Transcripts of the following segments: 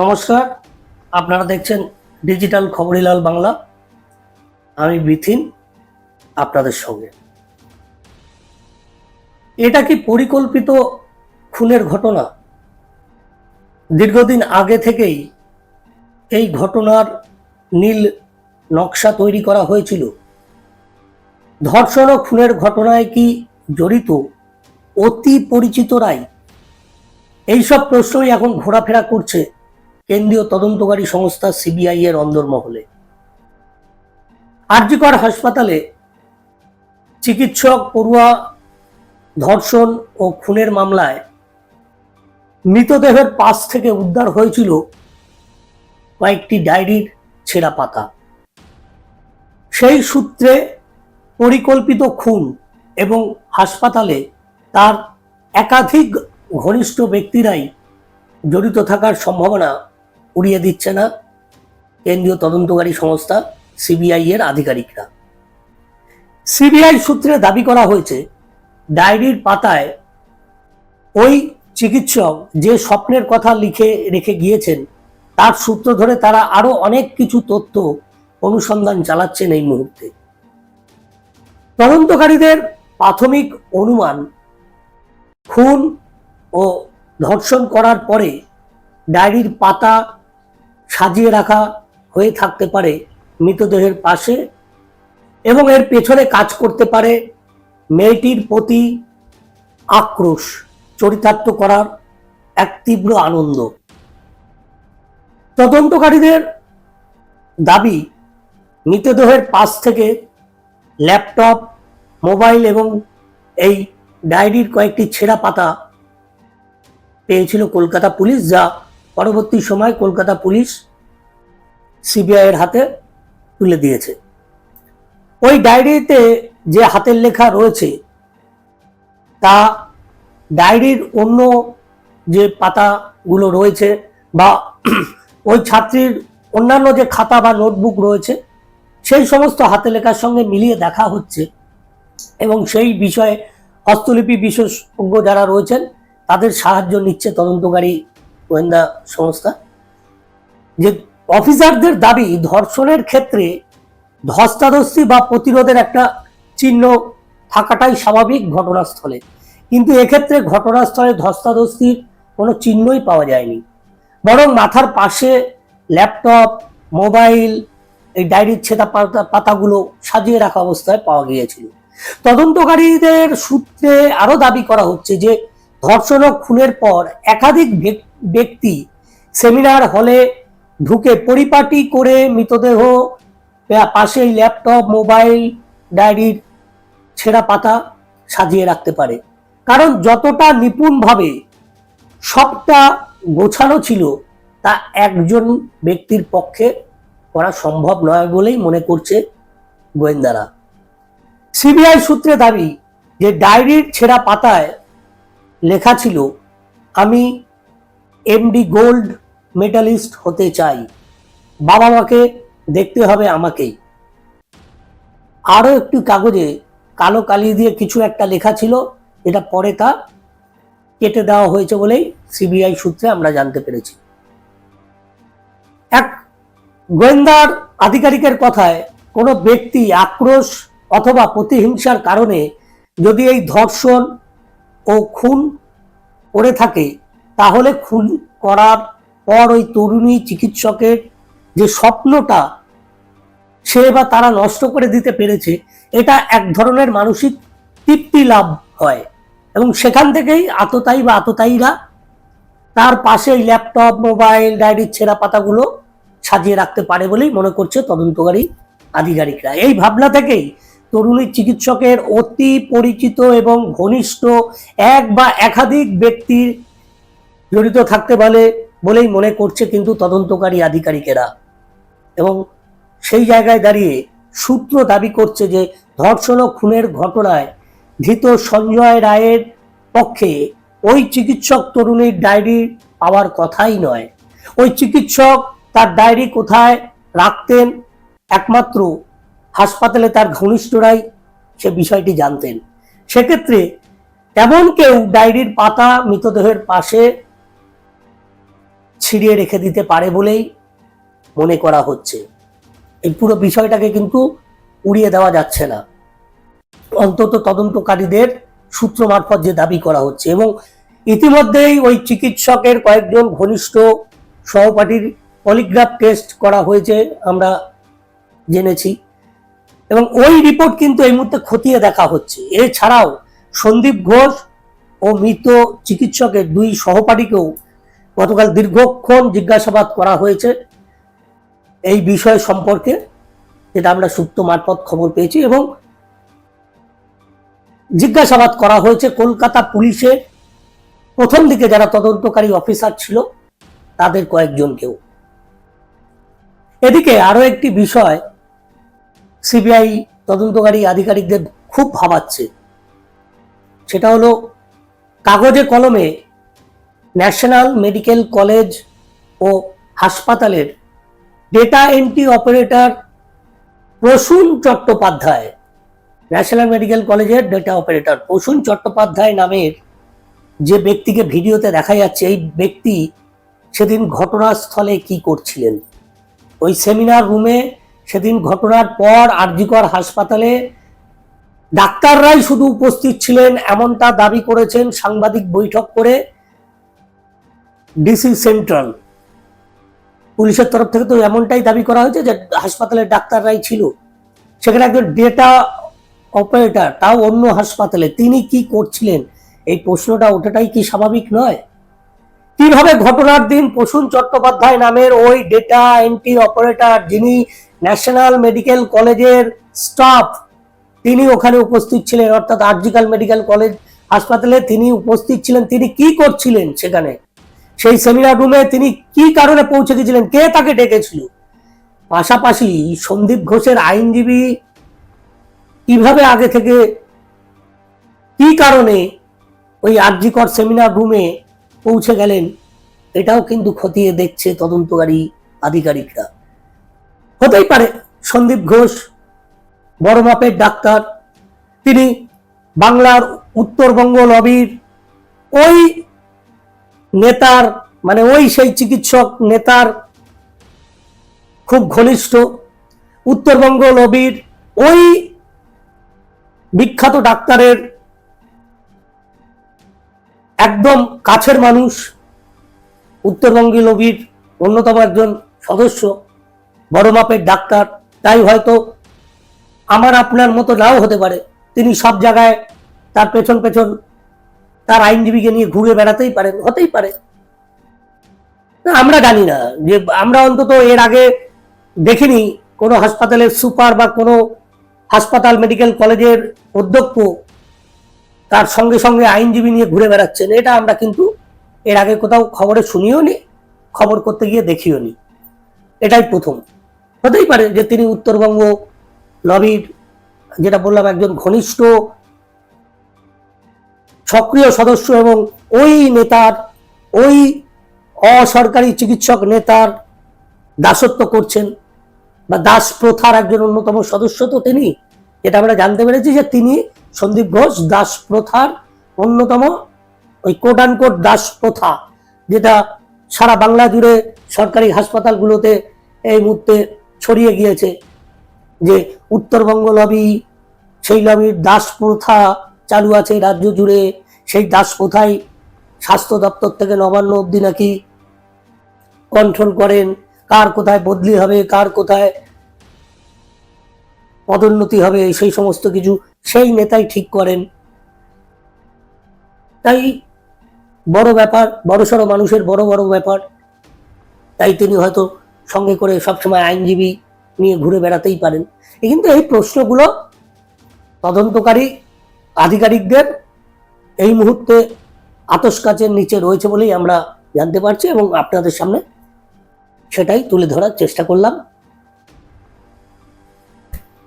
নমস্কার, আপনারা দেখছেন ডিজিটাল খবরিলাল বাংলা। আমি বিথিন আপনাদের সঙ্গে। এটা কি পরিকল্পিত খুনের ঘটনা? দীর্ঘদিন আগে থেকেই এই ঘটনার নীল নকশা তৈরি করা হয়েছিল। ধর্ষণ ও খুনের ঘটনায় কি জড়িত অতি পরিচিত রায় এইসব প্রশ্নই এখন ঘোরাফেরা করছে কেন্দ্রীয় তদন্তকারী সংস্থা সিবিআই এর অন্দরমহলে। আরজিকর হাসপাতালে চিকিৎসক, পড়ুয়া, ধর্ষণ ও খুনের মামলায় মৃতদেহের পাশ থেকে উদ্ধার হয়েছিল কয়েকটি ডায়েরির ছেঁড়া পাতা। সেই সূত্রে পরিকল্পিত খুন এবং হাসপাতালে তার একাধিক ঘনিষ্ঠ ব্যক্তিরাই জড়িত থাকার সম্ভাবনা উড়িয়ে দিচ্ছে না কেন্দ্রীয় তদন্তকারী সংস্থা সিবিআই এর আধিকারিকরা। সিবিআই সূত্রে দাবি করা হয়েছে, ডায়েরির পাতায় ওই চিকিৎসক যে স্বপ্নের কথা লিখে রেখে গিয়েছেন, তার সূত্র ধরে তারা আরও অনেক কিছু তথ্য অনুসন্ধান চালাচ্ছেন এই মুহূর্তে। তদন্তকারীদের প্রাথমিক অনুমান, খুন ও ধর্ষণ করার পরে ডায়েরির পাতা সাজিয়ে রাখা হয়ে থাকতে পারে মৃতদেহের পাশে এবং এর পেছনে কাজ করতে পারে মেয়েটির প্রতি আক্রোশ, চরিতার্থ করার এক তীব্র আনন্দ। তদন্তকারীদের দাবি, মৃতদেহের পাশ থেকে ল্যাপটপ, মোবাইল এবং এই ডায়েরির কয়েকটি ছেঁড়া পাতা পেয়েছিল কলকাতা পুলিশ, যা পরবর্তী সময় কলকাতা পুলিশ সিবিআই এর হাতে তুলে দিয়েছে। ওই ডায়েরিতে যে হাতের লেখা রয়েছে, তা ডায়েরির অন্য যে পাতাগুলো রয়েছে বা ওই ছাত্রীর অন্যান্য যে খাতা বা নোটবুক রয়েছে, সেই সমস্ত হাতে লেখার সঙ্গে মিলিয়ে দেখা হচ্ছে এবং সেই বিষয়ে হস্তলিপি বিশেষজ্ঞ যারা রয়েছেন, তাদের সাহায্য নিচ্ছে তদন্তকারী গোয়েন্দা সংস্থা। যে অফিসারদের দাবি, ধর্ষণের ক্ষেত্রে ধস্তাধস্তি বা প্রতিরোধের একটা চিহ্ন থাকাটাই স্বাভাবিক ঘটনাস্থলে। কিন্তু এক্ষেত্রে ঘটনাস্থলে ধস্তাধস্তির কোনো চিহ্নই পাওয়া যায়নি। বরং মাথার পাশে ল্যাপটপ, মোবাইল, এই ডায়েরির ছেদা পাতা, পাতাগুলো সাজিয়ে রাখা অবস্থায় পাওয়া গিয়েছিল। তদন্তকারীদের সূত্রে আরও দাবি করা হচ্ছে যে ধর্ষণ খুনের পর একাধিক ব্যক- ব্যক্তি সেমিনার হলে ঢুকে পরিপাটি করে মৃতদেহ পাশেই ল্যাপটপ, মোবাইল, ডায়েরির ছেঁড়া পাতা সাজিয়ে রাখতে পারে। কারণ যতটা নিপুণভাবে সবটা গোছানো ছিল, তা একজন ব্যক্তির পক্ষে করা সম্ভব নয় বলেই মনে করছে গোয়েন্দারা। সিবিআই সূত্রে দাবি যে ডায়েরির ছেঁড়া পাতায় লেখা ছিল, আমি এমডি গোল্ড মেডালিস্ট হতে চাই। বাবা মাকে দেখতে হবে আমাকেই। আরও একটু কাগজে কালো কালি দিয়ে কিছু একটা লেখা ছিল, এটা পরে তা কেটে দেওয়া হয়েছে বলেই সিবিআই সূত্রে আমরা জানতে পেরেছি। এক গোয়েন্দার আধিকারিকের কথায় কোনো ব্যক্তি আক্রোশ অথবা প্রতিহিংসার কারণে যদি এই ধর্ষণ ও খুন করে থাকে, তাহলে খুন করার পর ওই তরুণী চিকিৎসকের যে স্বপ্নটা সে বা তারা নষ্ট করে দিতে পেরেছে, এটা এক ধরনের মানসিক তৃপ্তি লাভ হয়। এবং সেখান থেকেই আততায়ী বা আততায়ীরা তার পাশে ল্যাপটপ, মোবাইল, ডায়েরির ছেঁড়া পাতাগুলো সাজিয়ে রাখতে পারে বলেই মনে করছে তদন্তকারী আধিকারিকরা। এই ভাবনা থেকেই তরুণী চিকিৎসকের অতি পরিচিত এবং ঘনিষ্ঠ এক বা একাধিক ব্যক্তির জড়িত থাকতে পারে বলেই মনে করছে কিন্তু তদন্তকারী আধিকারিকেরা। এবং সেই জায়গায় দাঁড়িয়ে সূত্র দাবি করছে যে ধর্ষণ ও খুনের ঘটনায় ধৃত সঞ্জয় রায়ের পক্ষে ওই চিকিৎসক তরুণীর ডায়েরি পাওয়ার কথাই নয়। ওই চিকিৎসক তার ডায়েরি কোথায় রাখতেন? একমাত্র হাসপাতালে তার ঘনিষ্ঠরাই সে বিষয়টি জানতেন। সেক্ষেত্রে এমন কেউ ডায়েরির পাতা মৃতদেহের পাশে ছিঁড়িয়ে রেখে দিতে পারে বলেই মনে করা হচ্ছে। এই পুরো বিষয়টাকে কিন্তু উড়িয়ে দেওয়া যাচ্ছে না। অন্তত তদন্তকারীদের সূত্র মারফত যে দাবি করা হচ্ছে এবং ইতিমধ্যেই ওই চিকিৎসকের কয়েকজন ঘনিষ্ঠ সহপাঠীর পলিগ্রাফ টেস্ট করা হয়েছে আমরা জেনেছি এবং ওই রিপোর্ট কিন্তু এই মুহূর্তে খতিয়ে দেখা হচ্ছে। এছাড়াও সন্দীপ ঘোষ ও মৃত চিকিৎসকের দুই সহপাঠীকেও গতকাল দীর্ঘক্ষণ জিজ্ঞাসাবাদ করা হয়েছে এই বিষয় সম্পর্কে, যেটা আমরা সুপ্ত মারফত খবর পেয়েছি এবং জিজ্ঞাসাবাদ করা হয়েছে কলকাতা পুলিশের প্রথম দিকে যারা তদন্তকারী অফিসার ছিল, তাদের কয়েকজনকেও। এদিকে আরও একটি বিষয় সিবিআই তদন্তকারী আধিকারিকদের খুব ভাবাচ্ছে। সেটা হলো, কাগজে কলমে ন্যাশনাল মেডিকেল কলেজ ও হাসপাতালের data entry operator Prasun Chattopadhyay. National medical কলেজের ডেটা অপারেটর প্রসূন চট্টোপাধ্যায় নামের যে ব্যক্তিকে ভিডিওতে দেখা যাচ্ছে, এই ব্যক্তি সেদিন ঘটনাস্থলে কি করছিলেন? ওই সেমিনার রুমে সেদিন ঘটনার পর আরজিকর হাসপাতালে ডাক্তাররাই শুধু উপস্থিত ছিলেন, এমনটা দাবি করেছেন সাংবাদিক বৈঠক করে ডিসি সেন্ট্রাল পুলিশের তরফ থেকে তো এমনটাই দাবি করা হয়েছে যে হাসপাতালের ডাক্তাররাই ছিল। সেখানে একজন ডেটা অপারেটর তাও অন্য হাসপাতালে। তিনি কি করছিলেন? এই প্রশ্নটা ওঠাটাই কি স্বাভাবিক নয়? কীভাবে ঘটনার দিন প্রসূন চট্টোপাধ্যায় নামের ওই ডেটা এন্ট্রি অপারেটর যিনি ন্যাশনাল মেডিকেল কলেজের স্টাফ তিনি ওখানে উপস্থিত ছিলেন। অর্থাৎ আর্জিক্যাল মেডিকেল কলেজ হাসপাতালে তিনি উপস্থিত ছিলেন। তিনি কি করছিলেন সেখানে? সেই সেমিনার রুমে তিনি কি কারণে পৌঁছে গেছিলেন? কে তাকে ডেকেছিল? পাশাপাশি সন্দীপ ঘোষের আইনজীবী কীভাবে আগে থেকে কি কারণে ওই আরজিকর সেমিনার রুমে পৌঁছে গেলেন, এটাও কিন্তু খতিয়ে দেখছে তদন্তকারী আধিকারিকরা। হতেই পারে, সন্দীপ ঘোষ বড় মাপের ডাক্তার, তিনি বাংলার উত্তরবঙ্গ লবির ওই নেতার মানে ওই সেই চিকিৎসক নেতার খুব ঘনিষ্ঠ, উত্তরবঙ্গ লবির ওই বিখ্যাত ডাক্তারের একদম কাছের মানুষ, উত্তরবঙ্গী লবির অন্যতম একজন সদস্য, বড় মাপের ডাক্তার। তাই হয়তো আমার আপনার মতো নাও হতে পারে। তিনি সব জায়গায় তার পেছন পেছন তার আইনজীবীকে নিয়ে ঘুরে বেড়াতেই পারেন হতেই পারে। আমরা জানি না যে, আমরা অন্তত এর আগে দেখিনি কোনো হাসপাতালের সুপার বা কোনো হাসপাতাল মেডিকেল কলেজের অধ্যক্ষ তার সঙ্গে সঙ্গে আইনজীবী নিয়ে ঘুরে বেড়াচ্ছেন। এটা আমরা কিন্তু এর আগে কোথাও খবরে শুনিও নি, খবর করতে গিয়ে দেখিও নি। এটাই প্রথম। হতেই পারে যে তিনি উত্তরবঙ্গ লবির, যেটা বললাম, একজন ঘনিষ্ঠ সক্রিয় সদস্য এবং ওই নেতার, ওই অসরকারি চিকিৎসক নেতার দাসত্ব করছেন বা দাস প্রথার একজন অন্যতম সদস্য তো তিনি। যেটা আমরা জানতে পেরেছি যে তিনি সন্দীপ ঘোষ দাস প্রথার অন্যতম ওই কোট কোট দাস প্রথা, যেটা সারা বাংলা জুড়ে সরকারি হাসপাতালগুলোতে এই মুহূর্তে ছড়িয়ে গিয়েছে। যে উত্তরবঙ্গ লবি সেই লবির দাস প্রথা চালু আছে রাজ্য জুড়ে। সেই দাস কোথায়? স্বাস্থ্য দপ্তর থেকে নবান্ন অবধি নাকি কন্ট্রোল করেন, কার কোথায় বদলি হবে, কার কোথায় পদোন্নতি হবে, সেই সমস্ত কিছু সেই নেতাই ঠিক করেন। তাই বড় ব্যাপার বড়সড় মানুষের বড় বড় ব্যাপার। তাই তিনি হয়তো সঙ্গে করে সবসময় আইনজীবী নিয়ে ঘুরে বেড়াতেই পারেন। কিন্তু এই প্রশ্নগুলো তদন্তকারী আধিকারিকদের এই মুহূর্তে আতস কাচের নিচে রয়েছে বলেই আমরা জানতে পারছি এবং আপনাদের সামনে সেটাই তুলে ধরার চেষ্টা করলাম।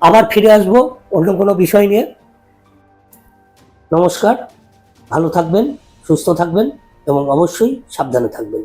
আবার ফিরে আসব অন্য কোনো বিষয় নিয়ে। নমস্কার, ভালো থাকবেন, সুস্থ থাকবেন এবং অবশ্যই সাবধানে থাকবেন।